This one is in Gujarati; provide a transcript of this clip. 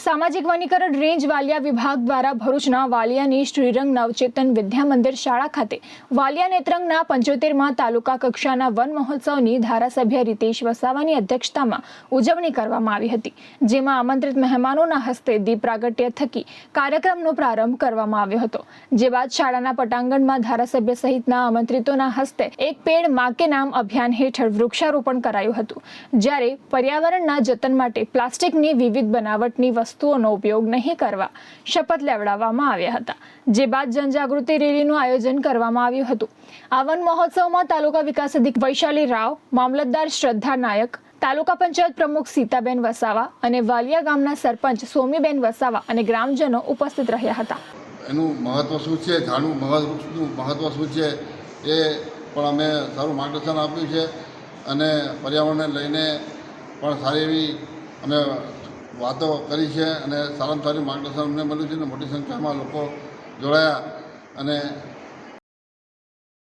સામાજિક વનીકરણ રેન્જ વાલિયા વિભાગ દ્વારા ભરૂચના વાલિયાની શ્રીરંગ નવચેતન વિદ્યા મંદિર શાળા ખાતે વાલિયા નેત્રંગના પંચોતેરમાં તાલુકા કક્ષાના વન મહોત્સવની ધારાસભ્ય રીતેશ વસાવાની અધ્યક્ષતામાં ઉજવણી કરવામાં આવી હતી, જેમાં આમંત્રિત મહેમાનોના હસ્તે દીપ પ્રાગટ્ય થકી કાર્યક્રમનો પ્રારંભ કરવામાં આવ્યો હતો, જે બાદ શાળાના પટાંગણમાં ધારાસભ્ય સહિતના આમંત્રિતોના હસ્તે એક પેડ માકે નામ અભિયાન હેઠળ વૃક્ષારોપણ કરાયું હતું, જ્યારે પર્યાવરણના જતન માટે પ્લાસ્ટિકની વિવિધ બનાવટની વસ્તુઓનો ઉપયોગ નહીં કરવા શપથ લેવડાવવામાં આવ્યા હતા. જે બાદ જનજાગૃતિ રેલીનું આયોજન કરવામાં આવ્યું હતું. આ વન મહોત્સવમાં તાલુકા વિકાસ અધિક વૈશાલી રાવ, મામલતદાર શ્રદ્ધા નાયક, તાલુકા પંચાયત પ્રમુખ સીતાબેન વસાવા અને વાલિયા ગામના સરપંચ સોમીબેન વસાવા અને ગ્રામજનો ઉપસ્થિત રહ્યા હતા. એનું મહત્વ શું છે? ઝાડનું મહત્વનું મહત્વ શું છે? એ પણ અમે સારું માર્ગદર્શન આપ્યું છે અને પર્યાવરણને લઈને પણ સારી એવી અમે વાતો કરી છે અને સારામાં સારું માર્ગદર્શન અમને મળ્યું છે અને મોટી સંખ્યામાં લોકો જોડાયા અને